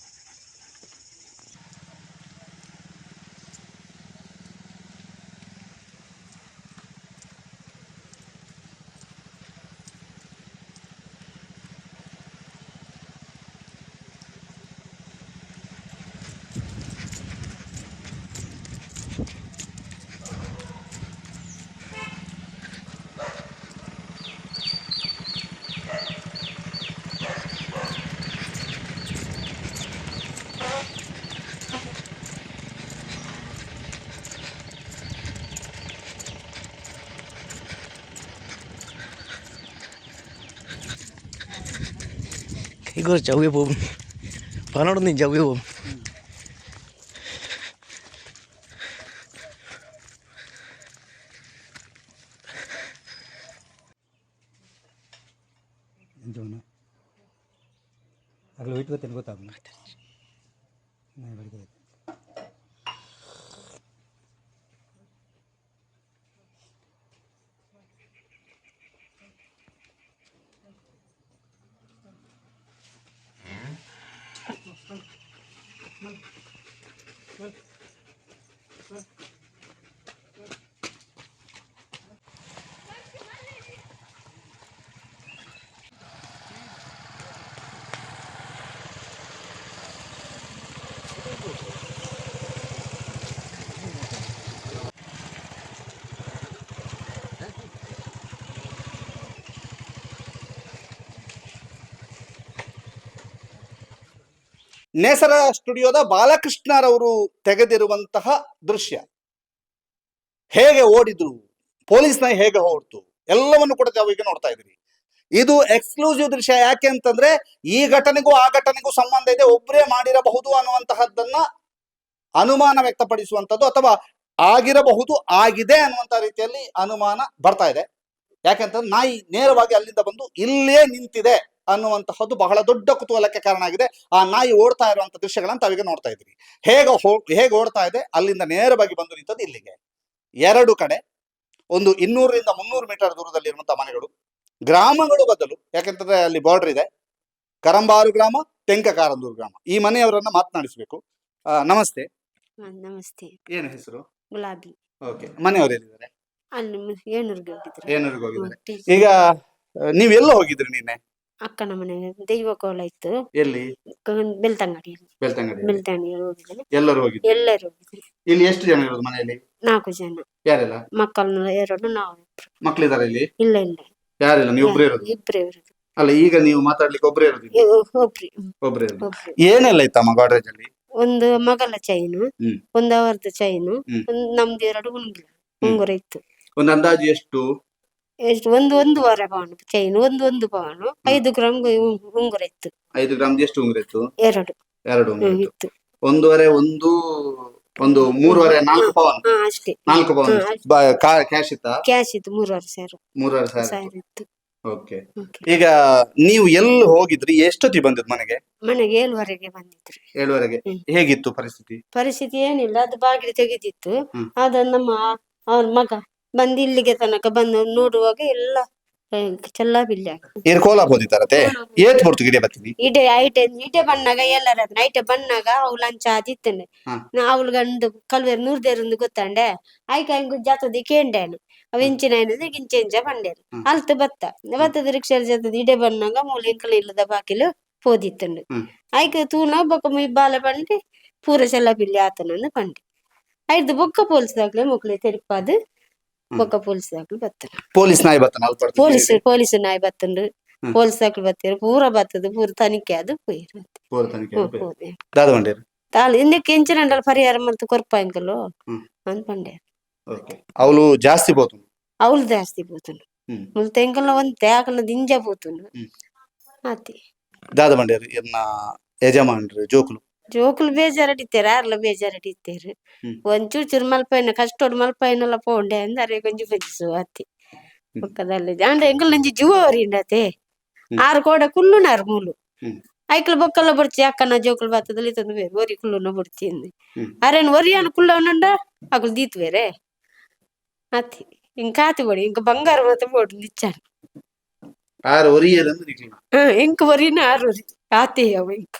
ഇക്കൂർ ചവ്യ പോകും. പനോടൊന്നും ചവ്യ പോകും. എന്താണ് അక్కడ വീട്ടിൽ തന്നെ ನೇಸರ ಸ್ಟುಡಿಯೋದ ಬಾಲಕೃಷ್ಣರವರು ತೆಗೆದಿರುವಂತಹ ದೃಶ್ಯ. ಹೇಗೆ ಓಡಿದ್ರು ಪೊಲೀಸ್ ನಾಯಿ ಹೇಗೆ ಹೊರತು ಎಲ್ಲವನ್ನು ಕೂಡ ನಾವು ಈಗ ನೋಡ್ತಾ ಇದ್ದೀರಿ. ಇದು ಎಕ್ಸ್ಕ್ಲೂಸಿವ್ ದೃಶ್ಯ. ಯಾಕೆ ಅಂತಂದ್ರೆ, ಈ ಘಟನೆಗೂ ಆ ಘಟನೆಗೂ ಸಂಬಂಧ ಇದೆ. ಒಬ್ಬರೇ ಮಾಡಿರಬಹುದು ಅನ್ನುವಂತಹದ್ದನ್ನ ಅನುಮಾನ ವ್ಯಕ್ತಪಡಿಸುವಂತದ್ದು ಅಥವಾ ಆಗಿರಬಹುದು, ಆಗಿದೆ ಅನ್ನುವಂತ ರೀತಿಯಲ್ಲಿ ಅನುಮಾನ ಬರ್ತಾ ಇದೆ. ಯಾಕೆಂತಂದ್ರೆ ನಾಯಿ ನೇರವಾಗಿ ಅಲ್ಲಿಂದ ಬಂದು ಇಲ್ಲೇ ನಿಂತಿದೆ. ಅನ್ನುವಂತಹದ್ದು ಬಹಳ ದೊಡ್ಡ ಕುತೂಹಲಕ್ಕೆ ಕಾರಣ ಆಗಿದೆ. ಆ ನಾಯಿ ಓಡ್ತಾ ಇರುವಂತ ದೃಶ್ಯಗಳನ್ನ ತಾವೀಗ ನೋಡ್ತಾ ಇದ್ವಿ ಹೇಗೆ ಹೇಗೆ ಓಡ್ತಾ ಇದೆ ಅಲ್ಲಿಂದ ನೇರವಾಗಿ ಬಂದು ನಿಂತದ್ದು ಇಲ್ಲಿಗೆ. ಎರಡು ಕಡೆ ಒಂದು ಇನ್ನೂರರಿಂದ ಮುನ್ನೂರು ಮೀಟರ್ ದೂರದಲ್ಲಿ ಇರುವಂತಹ ಮನೆಗಳು. ಗ್ರಾಮಗಳು ಬದಲು ಯಾಕೆಂತಂದ್ರೆ ಅಲ್ಲಿ ಬಾರ್ಡರ್ ಇದೆ. ಕರಂಬಾರು ಗ್ರಾಮ ತೆಂಕಕಾರಂದೂರು ಗ್ರಾಮ. ಈ ಮನೆಯವರನ್ನ ಮಾತನಾಡಿಸಬೇಕು. ನಮಸ್ತೆ. ನಮಸ್ತೆ. ಏನು ಹೆಸರು? ಗುಲಾಬಿ. ಓಕೆ ಮನೆಯವರು ಎಲ್ಲಿದ್ದಾರೆ? ಈಗ ನೀವೆಲ್ಲ ನೀವ್ ಹೋಗಿದ್ರಿ ನಿನ್ನೆ? ಅಕ್ಕನ ಮನೆ ದೈವ ಕೋಲ ಇತ್ತು. ಎಲ್ಲಿ? ಬೆಳ್ತಂಗಡಿ ಬೆಳ್ತಂಗಡಿಯಲ್ಲಿ. ಬೆಳ್ತಂಗಡಿ ಬೆಳ್ತಂಗಡಿಯಲ್ಲಿ ಹೋಗಿದ್ದೇನೆ. ಎಲ್ಲರೂ ಹೋಗಿದ್ರು? ಎಲ್ಲರೂ ಇಲ್ಲಿ ಎಷ್ಟು ಜನ ಇರೋದು ಮನೆಯಲ್ಲಿ? ನಾಲ್ಕು ಜನ. ಯಾರೆಲ್ಲ? ಮಕ್ಕಳನ್ನ ಎರಡು ನಾವು ಇಬ್ರು. ಮಕ್ಳಿದಾರೆ ಇಲ್ಲಿ? ಇಲ್ಲ ಇಲ್ಲ. ಯಾರಿಲ್ಲ? ನೀವು ಒಬ್ರೇ ಇರೋದು? ಇಬ್ರೇ ಇರೋದು. ಅಲ್ಲ ಈಗ ನೀವು ಮಾತಾಡ್ಲಿಕ್ಕೆ ಒಬ್ರೇ ಇರೋದು? ಇವ್ ಒಬ್ರಿ. ಒಬ್ರೇ ಇರೋದು. ಒಬ್ರು. ಏನೆಲ್ಲ ಇತ್ತಮ್ಮ ಗಾಡ್ರೇಜ್ ಅಲ್ಲಿ ಒಂದು ಮಗಲ ಚೈನು ಹ್ಮ್. ಒಂದು ಅವರದ ಚೈನು ಹ್ಮ್. ಒಂದು ನಮ್ದು ಎರಡು ಉಂಗುರ. ಉಂಗುರ ಇತ್ತು. ಒಂದು ಅಂದಾಜು ಎಷ್ಟು? ಎಷ್ಟು ಒಂದು ವಾರ ಪವನ್ ಚೈನ್ ಒಂದು ಒಂದು ಪವನು ಐದು ಗ್ರಾಮ್ ಉಂ- ಉಂಗುರ ಇತ್ತು ಐದು ಗ್ರಾಮ್ ಎಷ್ಟು ಉಂಗುರ ಇತ್ತು ಎರಡು ಎರಡು ಹ್ಮ್, ಇತ್ತು. ಇತ್ತು ಒಂದೂವರೆ ಒಂದು ಒಂದು ಮೂರುವರೆ ನಾಲ್ಕು ಪವನ್? ಹಾ ಅಷ್ಟೇ. ನಾಲ್ಕು ಪವನ್. ಹಾ, ಕ್ಯಾಶ್ ಇತ್ತಾ? ಕ್ಯಾಶ್ ಇತ್ತು ಮೂರುವರೆ ಸಾವಿರ ಮೂರುವರೆ ಸಾವಿರ ಸಾವಿರ ಇತ್ತು. ಓಕೆ. Okay. ಈಗ ನೀವು ಎಲ್ಲಿ ಹೋಗಿದ್ರಿ? ಎಷ್ಟೊತ್ತಿ ಬಂದಿದ್ ಮನೆಗೆ? ಮನೆಗೆ ಏಳುವರೆಗೆ ಬಂದಿದ್ರು. ಏಳುವರೆಗೆ. ಹ್ಮ್. ಹೇಗಿತ್ತು ಪರಿಸ್ಥಿತಿ? ಪರಿಸ್ಥಿತಿ ಏನಿಲ್ಲ ಅದು ಬಾಗಿಲು ತೆಗೆದಿತ್ತು. ಹ್ಮ್. ನಮ್ಮ ಅವ್ರ ಮಗ ಬಂದು ಇಲ್ಲಿಗೆ ತನಕ ಬಂದು ನೋಡುವಾಗ ಎಲ್ಲ ಚೆಲ್ಲ ಬಿಲ್ಲಿ ಇಡೆ ಐಟೆ ಇಡೆ ಬಣ್ಣಾಗ ಎಲ್ಲರ ಐಟೆ ಬಣ್ಣಾಗ ಅವು ಲಂಚ ಆದಿತ್ತನೆ ನಾ ಅವಳು ಗಂಡು ಕಲ್ವೇರ್ ನೂರ್ದೇರಂದು ಗೊತ್ತಂಡೆ? ಆಯ್ಕೆ ಹಂಗ ಜಾತದಿ ಕೇಂಡೇನು. ಅವ್ ಇಂಚಿನ ಏನಂದ್ರೆ ಇಂಚ ಬಂಡೇನು. ಅಲ್ತು ಬತ್ತ. ಬತ್ತದ ರಿಕ್ಷಾ ಜಾತದ ಇಡೆ ಬಣ್ಣಾಗ ಮೂಲ ಇಂಕಲ ಇಲ್ಲದ ಬಾಕಿಲು ಪೋದಿತ್ತಂಡು ಆಯ್ಕೆ ತೂನ ಬೊಕ್ಕ ಮೈ ಬಾಲ ಬಂಡಿ ಪೂರ ಚೆಲ್ಲ ಬಿಲ್ಲಿ ಆತನ ಬಂಡಿ. ಐದು ಬೊಕ್ಕ ಪೋಲ್ಸದಾಗ್ಲೇ ಮುಕ್ಲೆ ತೆರಿಪಾದ್. ಬೊಕ್ಕ ಪೊಲೀಸ್ ದಾಖಲೆ ಬತ್ತನ ಪೊಲೀಸ್ ನಾಯಿ ಬತ್ತನ ಅಲ್ಲಿ ಪಡ್ತು ಪೊಲೀಸ್ ಪೊಲೀಸ್ ನಾಯಿ ಬತ್ತಂಡು ಹ್ಮ್. ಪೊಲೀಸ್ ದಾಖಲೆ ಬತ್ತೀರು ಪೂರ ಬತ್ತದು ಪೂರ ತನಿಖೆ ಅದು ಪೋಯಿರು ಪೂರ ತನಿಖೆ ಆಗಿದೆ. ಹೋದೆ ದಾದ ಬಂಡೇರು ತಾಳು ಇಂದಕ್ಕೆ ಎಂಚಿನಂಡಲ್ ಪರಿಹಾರ ಮಂತ್ ಕೊರ್ಪ ಇಂಕಲು ಹ್ಮ್. ಅಂತ పండే ಓಕೆ ಅವಳು ಜಾಸ್ತಿ పోతుంది అవులు జాస్తి పోతుండు ಹ್ಮ್. ముల్ తెంకల్లో ಒಂದು తేకల దింజ పోతుండు ಹ್ಮ್. ಅತಿ ದಾದ ಬಂಡೇರು ಎನ್ನ ಜೋಕುಲು జోకులు బేజారడితారు అర్ల బేజారడితారు కొంచెం చిరుమల పైన కష్టోడు మల పైన పోండే అరే కొంచెం పెంచు అత్తి ఒక్కదల్లే అంటే ఎంకల నుంచి జీవో అరిండతే ఆరు కూడా కుళ్ళున్నారు మూలు ఐకల బొక్కల్లో పొడిచి అక్కన జోకులు బతదలి తొంది ఒరి కుళ్ళున్న పొడిచింది అరే ఒరి అని కుళ్ళ ఉన్నండా అక్కడ దీతి వేరే అత్తి ఇంకా అతి పొడి ఇంకా బంగారం అయితే పొడి ఇచ్చాను ఆరు ఒరియలు ఇంక ఒరిన ಒರಿ ఒరి ఆతేయవు ఇంక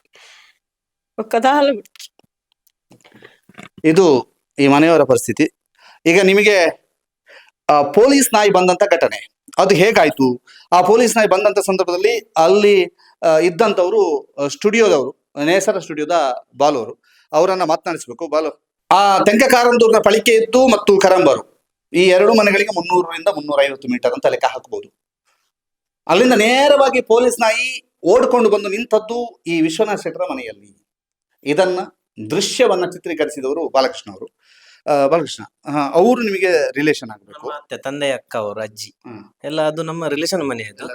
ಇದು ಈ ಮನೆಯವರ ಪರಿಸ್ಥಿತಿ. ಈಗ ನಿಮಗೆ ಆ, ಪೊಲೀಸ್ ನಾಯಿ ಬಂದಂತ ಘಟನೆ. ಅದು ಹೇಗಾಯ್ತು? ಆ ಪೊಲೀಸ್ ನಾಯಿ ಬಂದಂತ ಸಂದರ್ಭದಲ್ಲಿ ಅಲ್ಲಿ ಇದ್ದಂತವರು ಸ್ಟುಡಿಯೋದವರು ನೇಸರ ಸ್ಟುಡಿಯೋದ ಬಾಲು ಅವರು ಅವರನ್ನ ಮಾತನಾಡಿಸ್ಬೇಕು. ಬಾಲು ಆ ತೆಂಕಕಾರಂದೂರ್ನ ಪಳಿಕೆ ಇದ್ದು ಮತ್ತು ಕರಂಬರು. ಈ ಎರಡು ಮನೆಗಳಿಗೆ ಮುನ್ನೂರರಿಂದ ಮುನ್ನೂರ ಐವತ್ತು ಮೀಟರ್ ಅಂತ ಲೆಕ್ಕ ಹಾಕಬಹುದು ಅಲ್ಲಿಂದ ನೇರವಾಗಿ ಪೊಲೀಸ್ ನಾಯಿ ಓಡ್ಕೊಂಡು ಬಂದು ನಿಂತದ್ದು ಈ ವಿಶ್ವನಾಥ ಶೆಟ್ಟರ ಮನೆಯಲ್ಲಿ. ಇದನ್ನ ದೃಶ್ಯವನ್ನ ಚಿತ್ರೀಕರಿಸಿದವರು ಬಾಲಕೃಷ್ಣ ಅವರು. ಬಾಲಕೃಷ್ಣ ಅವರು ನಿಮಗೆ ರಿಲೇಷನ್ ಆಗಬೇಕು. ಮತ್ತೆ ತಂದೆ ಅಕ್ಕ ಅವರು ಅಜ್ಜಿ. ಎಲ್ಲ ಅದು ನಮ್ಮ ರಿಲೇಷನ್ ಮನೆ ಅದು.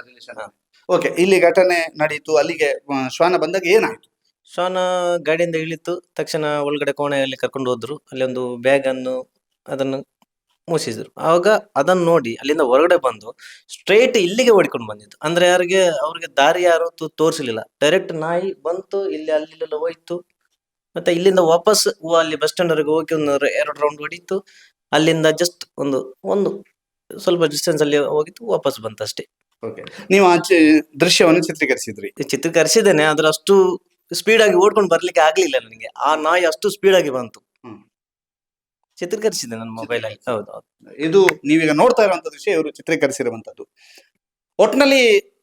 ಓಕೆ ಇಲ್ಲಿ ಘಟನೆ ನಡೀತು ಅಲ್ಲಿಗೆ ಶ್ವಾನ ಬಂದಾಗ ಏನಾಯ್ತು? ಶ್ವಾನ ಗಾಡಿಯಿಂದ ಇಳಿತು ತಕ್ಷಣ ಒಳಗಡೆ ಕೋಣೆಯಲ್ಲಿ ಕರ್ಕೊಂಡು ಹೋದ್ರು ಅಲ್ಲಿ ಒಂದು ಬ್ಯಾಗ್ ಅನ್ನು ಅದನ್ನು ಮೂಸಿದ್ರು. ಆವಾಗ ಅದನ್ನ ನೋಡಿ ಅಲ್ಲಿಂದ ಹೊರಗಡೆ ಬಂದು ಸ್ಟ್ರೈಟ್ ಇಲ್ಲಿಗೆ ಓಡಿಕೊಂಡು ಬಂದಿದ್ದು. ಅಂದ್ರೆ ಯಾರಿಗೆ ಅವ್ರಿಗೆ ದಾರಿ ಯಾರು ತೋರಿಸ್ಲಿಲ್ಲ. ಡೈರೆಕ್ಟ್ ನಾಯಿ ಬಂತು ಇಲ್ಲಿ ಅಲ್ಲಿ ಹೋಯ್ತು. ಮತ್ತೆ ಇಲ್ಲಿಂದ ವಾಪಸ್ ಅಲ್ಲಿ ಬಸ್ ಸ್ಟ್ಯಾಂಡ್ ವರೆಗೆ ಹೋಗಿ ಒಂದು ಎರಡು ರೌಂಡ್ ಹೊಡಿತು. ಅಲ್ಲಿಂದ ಜಸ್ಟ್ ಒಂದು ಒಂದು ಸ್ವಲ್ಪ ಡಿಸ್ಟೆನ್ಸ್ ಅಲ್ಲಿ ಹೋಗಿತ್ತು ವಾಪಸ್ ಬಂತು ಅಷ್ಟೇ ಓಕೆ ನೀವು ಆ ಚಿ- ದೃಶ್ಯವನ್ನು ಚಿತ್ರೀಕರಿಸಿದ್ರಿ. ಚಿತ್ರೀಕರಿಸಿದ್ದೇನೆ ಆದ್ರೆ ಅಷ್ಟು ಸ್ಪೀಡ್ ಆಗಿ ಓಡ್ಕೊಂಡು ಬರ್ಲಿಕ್ಕೆ ಆಗ್ಲಿಲ್ಲ ನನಗೆ. ಆ ನಾಯಿ ಅಷ್ಟು ಸ್ಪೀಡ್ ಆಗಿ ಬಂತು. ಹ್ಮ್. ಚಿತ್ರೀಕರಿಸಿದೆ ನನ್ನ ಮೊಬೈಲ್ ಅಲ್ಲಿ. ಹೌದು ಹೌದು ಇದು ನೀವೀಗ ನೋಡ್ತಾ ಇರುವಂತ ದೃಶ್ಯ ಇವರು ಚಿತ್ರೀಕರಿಸಿರುವಂತದ್ದು. ಒಟ್ಟಿನಲ್ಲಿ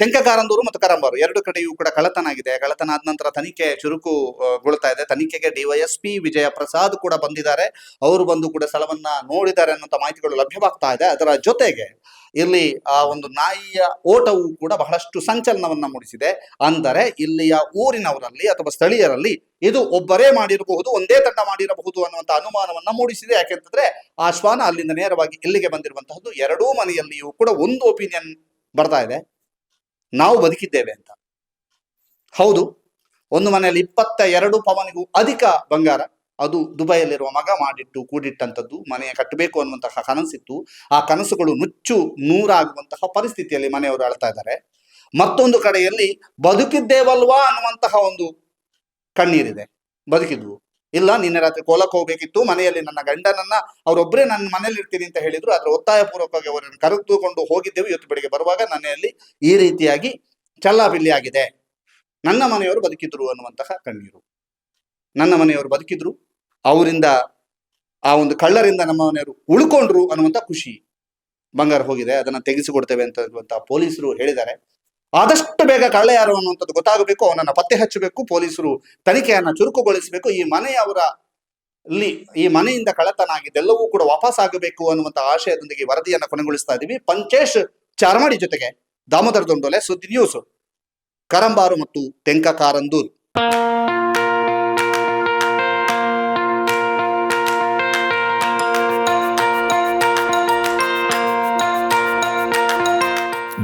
ತೆಂಕಕಾರಂದೂರು ಮತ್ತು ಕರಂಬಾರು. ಎರಡು ಕಡೆಯೂ ಕೂಡ ಕಳ್ಳತನ ಆಗಿದೆ. ಕಳ್ಳತನ ಆದ ನಂತರ ತನಿಖೆ ಚುರುಕುಗೊಳ್ತಾ ಇದೆ. ತನಿಖೆಗೆ ಡಿವೈಎಸ್ಪಿ ವಿಜಯ ಪ್ರಸಾದ್ ಕೂಡ ಬಂದಿದ್ದಾರೆ. ಅವರು ಬಂದು ಕೂಡ ಸ್ಥಳವನ್ನ ನೋಡಿದ್ದಾರೆ ಅನ್ನುವಂಥ ಮಾಹಿತಿಗಳು ಲಭ್ಯವಾಗ್ತಾ ಇದೆ. ಅದರ ಜೊತೆಗೆ ಇಲ್ಲಿ ಆ ಒಂದು ನಾಯಿಯ ಓಟವು ಕೂಡ ಬಹಳಷ್ಟು ಸಂಚಲನವನ್ನ ಮೂಡಿಸಿದೆ. ಅಂದರೆ ಇಲ್ಲಿಯ ಊರಿನವರಲ್ಲಿ ಅಥವಾ ಸ್ಥಳೀಯರಲ್ಲಿ ಇದು ಒಬ್ಬರೇ ಮಾಡಿರಬಹುದು, ಒಂದೇ ತಂಡ ಮಾಡಿರಬಹುದು ಅನ್ನುವಂಥ ಅನುಮಾನವನ್ನ ಮೂಡಿಸಿದೆ. ಯಾಕೆಂತಂದ್ರೆ ಆ ಶ್ವಾನ ಅಲ್ಲಿಂದ ನೇರವಾಗಿ ಇಲ್ಲಿಗೆ ಬಂದಿರುವಂತಹದ್ದು ಎರಡೂ ಮನೆಯಲ್ಲಿಯೂ ಕೂಡ ಒಂದು ಒಪಿನಿಯನ್ ಬರ್ತಾ ಇದೆ. ನಾವು ಬದುಕಿದ್ದೇವೆ ಅಂತ. ಹೌದು, ಒಂದು ಮನೆಯಲ್ಲಿ ಇಪ್ಪತ್ತ ಎರಡು ಪವನಿಗೂ ಅಧಿಕ ಬಂಗಾರ, ಅದು ದುಬೈಯಲ್ಲಿರುವ ಮಗ ಮಾಡಿಟ್ಟು ಕೂಡಿಟ್ಟಂಥದ್ದು, ಮನೆಯ ಕಟ್ಟಬೇಕು ಅನ್ನುವಂತಹ ಕನಸಿತ್ತು. ಆ ಕನಸುಗಳು ನುಚ್ಚು ನೂರಾಗುವಂತಹ ಪರಿಸ್ಥಿತಿಯಲ್ಲಿ ಮನೆಯವರು ಅಳ್ತಾ ಇದ್ದಾರೆ. ಮತ್ತೊಂದು ಕಡೆಯಲ್ಲಿ, ಬದುಕಿದ್ದೇವಲ್ವಾ ಅನ್ನುವಂತಹ ಒಂದು ಕಣ್ಣೀರಿದೆ. ಬದುಕಿದ್ವು. ಇಲ್ಲ, ನಿನ್ನೆ ರಾತ್ರಿ ಕೋಲಕ್ಕೆ ಹೋಗ್ಬೇಕಿತ್ತು, ಮನೆಯಲ್ಲಿ ನನ್ನ ಗಂಡನನ್ನ ಅವರೊಬ್ಬರೇ ನನ್ನ ಮನೆಯಲ್ಲಿ ಇರ್ತೀನಿ ಅಂತ ಹೇಳಿದ್ರು, ಆದ್ರೆ ಒತ್ತಾಯ ಪೂರ್ವಕವಾಗಿ ಅವರನ್ನು ಕರೆದುಕೊಂಡು ಹೋಗಿದ್ದೆವು. ಇವತ್ತು ಬೆಳಿಗ್ಗೆ ಬರುವಾಗ ಮನೆಯಲ್ಲಿ ಈ ರೀತಿಯಾಗಿ ಚಲ್ಲಾಬಿಲ್ಲಿ ಆಗಿದೆ. ನನ್ನ ಮನೆಯವರು ಬದುಕಿದ್ರು ಅನ್ನುವಂತಹ ಕಣ್ಣೀರು. ನನ್ನ ಮನೆಯವರು ಬದುಕಿದ್ರು. ಅವರಿಂದ ಆ ಒಂದು ಕಳ್ಳರಿಂದ ನಮ್ಮ ಮನೆಯವರು ಉಳ್ಕೊಂಡ್ರು ಅನ್ನುವಂಥ ಖುಷಿ. ಬಂಗಾರ ಹೋಗಿದೆ, ಅದನ್ನ ತೆಗೆಸಿಕೊಡ್ತೇವೆ ಅಂತ ಪೊಲೀಸರು ಹೇಳಿದ್ದಾರೆ. ಆದಷ್ಟು ಬೇಗ ಕಳ್ಳ ಯಾರು ಅನ್ನುವಂಥದ್ದು ಗೊತ್ತಾಗಬೇಕು, ಅವನನ್ನು ಪತ್ತೆ ಹಚ್ಚಬೇಕು, ಪೊಲೀಸರು ತನಿಖೆಯನ್ನು ಚುರುಕುಗೊಳಿಸಬೇಕು, ಈ ಮನೆಯವರ ಇಲ್ಲಿ ಈ ಮನೆಯಿಂದ ಕಳ್ಳತನ ಆಗಿದ್ದೆಲ್ಲವೂ ಕೂಡ ವಾಪಸ್ ಆಗಬೇಕು ಅನ್ನುವಂಥ ಆಶಯದೊಂದಿಗೆ ವರದಿಯನ್ನು ವರದಿಯನ್ನ ಕೊನೆಗೊಳಿಸ್ತಾ ಇದ್ದೀವಿ ಪಂಚೇಶ್ ಚಾರ್ಮಾಡಿ ಜೊತೆಗೆ ದಾಮೋದರ ದೊಂಡೋಲೆ ಸುದ್ದಿ ನ್ಯೂಸ್, ಕರಂಬಾರು ಮತ್ತು Tenka Karandur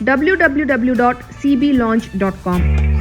www.cblaunch.com.